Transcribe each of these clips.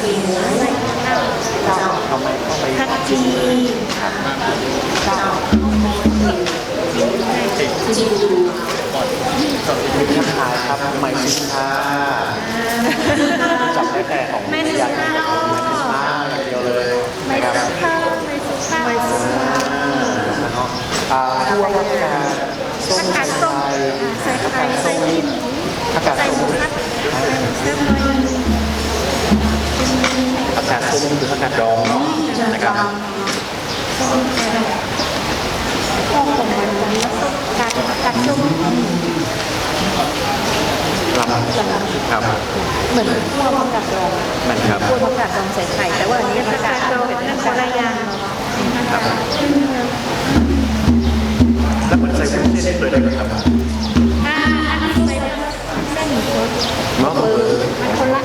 ไมเข้าไปผักชีครับเจ้าจิวมีทักทายครับใหม่สินค้าจับได้แต่ของไม่สุยาภาพมาอย่างเดียวเลยไม่นะครับสุภาพไม่สุภาพไม่สุภาพอ่าพวกผักกาดส้มผักกาดส้มไทยใส่ผักไข่กาดใส่ส้มขิงผักกาดใส่ส้หมู กกาดส้มคือผักกาดดองเนาะนะครับพวกของมันแล้วก็กัดกัดส้มลำครับเหมือนพวกผักกาดดองมันครับพวกผักกาดดองใส่ไข่แต่ว่าอันนี้ผัผักกกากาดดดองเป็นนั่นผักคนกาละดอย่างผักกาดแล้วมันใส่วุ้นเส้นเลยได้ไหมครับอ่าอันนี้ใส่เส้นหมูสดเนาะมันคนละ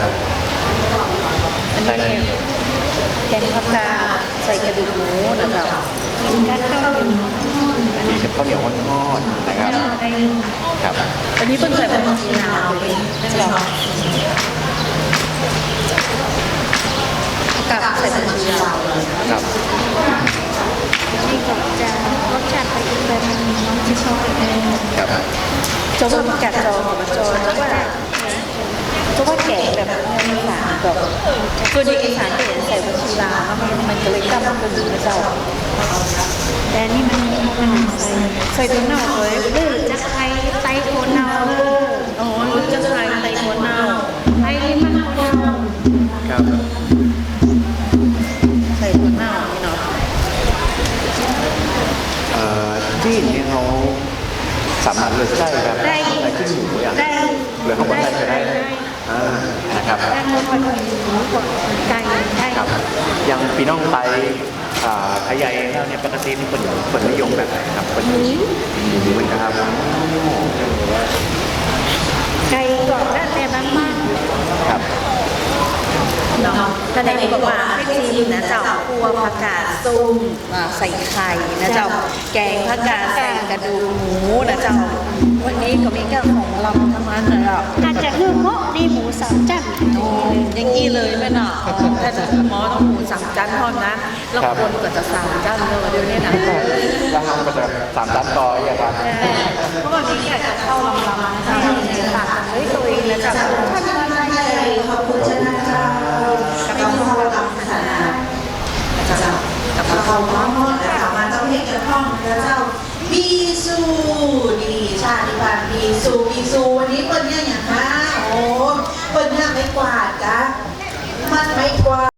ครับ อันนี้แกงผักกาดใส่กระดูกหมูนะเจ้ากินข้าวเหนียวมีกับข้าวเหนียวทอดๆนะครับครับอันนี้เพิ่งใส่ผักชีลาวเลยนะเจ้าผักกาดใส่ผักชีลาวครับนี่ก็จะรสชาติไปอีกแบบนึงน้องที่ชอบเองครับจ้าว่าผัดจองกับมันจองเจ้าว่าเจ้าว่าแกงแบบ อีสานแบส่วนใหญ่อีสานจะเห็นใส่ผัชีลาแล้วมันมันก็เลยกำมันเป็นนะเจ้าแต่นี่มันมันใส่ใส่ตัวเน่าเลยหรือจะใครไตโคนเนาเอออ๋อรู้จะใส่ไตหัวเน่าไตนี่มันโคนเนาครับใส่หัวเน่านี่เนาะเอ่อที่นี่เขาสามารถเลือกได้แบบได้อะไรขึ้นหมูอย่างได้หรือเขาบอกได้ก็ได้อ่า นะครับได้คนคนหมูกว่าไก่ได้ครับอย่างพี่น้องไตอ่าไทยใหญ่แล้วเนี่ยปกตินี่คนคนนิยมแบบไหนครับคนหมูเหมือนกันครับไก่ก่อนแล้วแต่บางบ้าน ครับ เนาะท่านใดบอกว่าให้ชิมนะเจ้าครัวผักกาดส้มอ่าใส่ไข่นะเจ้าแกงผักกาดใส่กระดูกหมูนะเจ้า วันนี้ก็มีแค่ของเราทั้งนั้นนะเจ้าอาจจะคือเหมาะนี่หมูสามจันโอ้ยังงี้เลยแม่เนาะถ้าจะหมอต้องหมูสามจานทอดนะแล้วคนก็จะสามจานเลยเดี๋ยวนี้นะแล้วทำก็จะสามชั้นต่ออย่างครับเพราะวันนี้อยากจะเข้าลำลำนะเจ้าในปากเฮ้ยตัวเองนะเจ้า เพลงเกี่ยวข้องพระเจ้าบีสูดีชาติพันธ์บีสูบีสูวันนี้คนเนี่ยอย่างคะโอ้คนเนี่ยไม่กวาดจ้ะมันไม่กวาด